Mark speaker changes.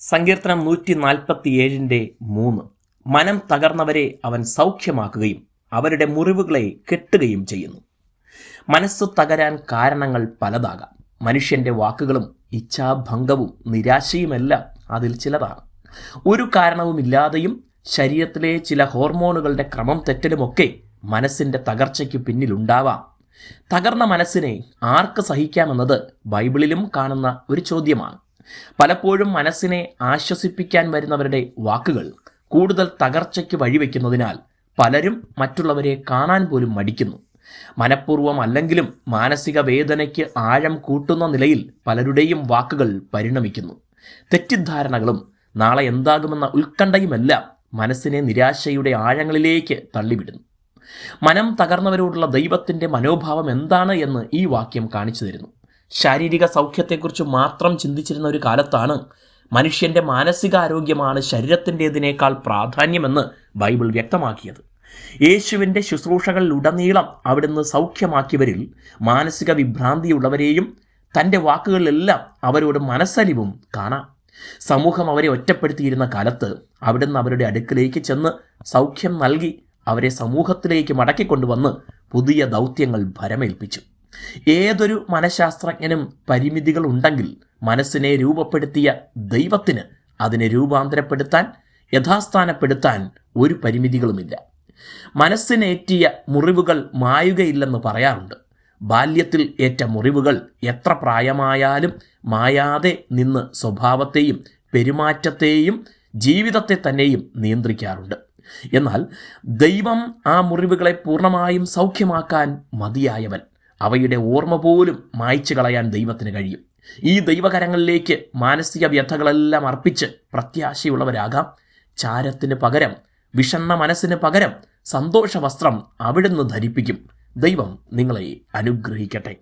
Speaker 1: സങ്കീർത്തനം നൂറ്റി നാൽപ്പത്തിയേഴിന്റെ മൂന്ന്. മനം തകർന്നവരെ അവൻ സൗഖ്യമാക്കുകയും അവരുടെ മുറിവുകളെ കെട്ടുകയും ചെയ്യുന്നു. മനസ്സ് തകരാൻ കാരണങ്ങൾ പലതാകാം. മനുഷ്യന്റെ വാക്കുകളും ഇച്ഛാഭംഗവും നിരാശയുമെല്ലാം അതിൽ ചിലതാണ്. ഒരു കാരണവുമില്ലാതെയും ശരീരത്തിലെ ചില ഹോർമോണുകളുടെ ക്രമം തെറ്റലുമൊക്കെ മനസ്സിന്റെ തകർച്ചയ്ക്ക് പിന്നിലുണ്ടാവാം. തകർന്ന മനസ്സിനെ ആർക്ക് സഹിക്കാമെന്നത് ബൈബിളിലും കാണുന്ന ഒരു ചോദ്യമാണ്. പലപ്പോഴും മനസ്സിനെ ആശ്വസിപ്പിക്കാൻ വരുന്നവരുടെ വാക്കുകൾ കൂടുതൽ തകർച്ചയ്ക്ക് വഴിവെക്കുന്നതിനാൽ പലരും മറ്റുള്ളവരെ കാണാൻ പോലും മടിക്കുന്നു. മനഃപൂർവം അല്ലെങ്കിലും മാനസിക വേദനയ്ക്ക് ആഴം കൂട്ടുന്ന നിലയിൽ പലരുടെയും വാക്കുകൾ പരിണമിക്കുന്നു. തെറ്റിദ്ധാരണകളും നാളെ എന്താകുമെന്ന ഉത്കണ്ഠയുമെല്ലാം മനസ്സിനെ നിരാശയുടെ ആഴങ്ങളിലേക്ക് തള്ളിവിടുന്നു. മനം തകർന്നവരോടുള്ള ദൈവത്തിന്റെ മനോഭാവം എന്താണ് എന്ന് ഈ വാക്യം കാണിച്ചു തരുന്നു. ശാരീരിക സൗഖ്യത്തെക്കുറിച്ച് മാത്രം ചിന്തിച്ചിരുന്ന ഒരു കാലത്താണ് മനുഷ്യന്റെ മാനസികാരോഗ്യമാണ് ശരീരത്തിന്റെതിനേക്കാൾ പ്രാധാന്യമെന്ന് ബൈബിൾ വ്യക്തമാക്കിയത്. യേശുവിന്റെ ശുശ്രൂഷകളിലുടനീളം അവിടുന്ന് സൗഖ്യമാക്കിയവരിൽ മാനസിക വിഭ്രാന്തിയുള്ളവരെയും തന്റെ വാക്കുകളിലെല്ലാം അവരോട് മനസ്സലിവും കാണാം. സമൂഹം അവരെ ഒറ്റപ്പെടുത്തിയിരുന്ന കാലത്ത് അവിടുന്ന് അവരുടെ അടുക്കിലേക്ക് ചെന്ന് സൗഖ്യം നൽകി അവരെ സമൂഹത്തിലേക്ക് മടക്കിക്കൊണ്ടുവന്ന് പുതിയ ദൗത്യങ്ങൾ ഭരമേൽപ്പിച്ചു. ഏതൊരു മനഃശാസ്ത്രജ്ഞനും പരിമിതികളുണ്ടെങ്കിൽ മനസ്സിനെ രൂപപ്പെടുത്തിയ ദൈവത്തിന് അതിനെ രൂപാന്തരപ്പെടുത്താൻ യഥാസ്ഥാനപ്പെടുത്താൻ ഒരു പരിമിതികളുമില്ല. മനസ്സിനേറ്റിയ മുറിവുകൾ മായുകയില്ലെന്ന് പറയാറുണ്ട്. ബാല്യത്തിൽ ഏറ്റ മുറിവുകൾ എത്ര പ്രായമായാലും മായാതെ നിന്ന് സ്വഭാവത്തെയും പെരുമാറ്റത്തെയും ജീവിതത്തെ തന്നെയും നിയന്ത്രിക്കാറുണ്ട്. എന്നാൽ ദൈവം ആ മുറിവുകളെ പൂർണമായും സൗഖ്യമാക്കാൻ മതിയായവൻ അവയുടെ ഓർമ്മ പോലും മായ്ച്ചു കളയാൻ ദൈവത്തിന് കഴിയും. ഈ ദൈവകരങ്ങളിലേക്ക് മാനസിക വ്യഥകളെല്ലാം അർപ്പിച്ച് പ്രത്യാശയുള്ളവരാകാം. ചാരത്തിന് പകരം വിഷണ്ണ മനസ്സിന് പകരം സന്തോഷ വസ്ത്രം അവിടുന്ന് ധരിപ്പിക്കും. ദൈവം നിങ്ങളെ അനുഗ്രഹിക്കട്ടെ.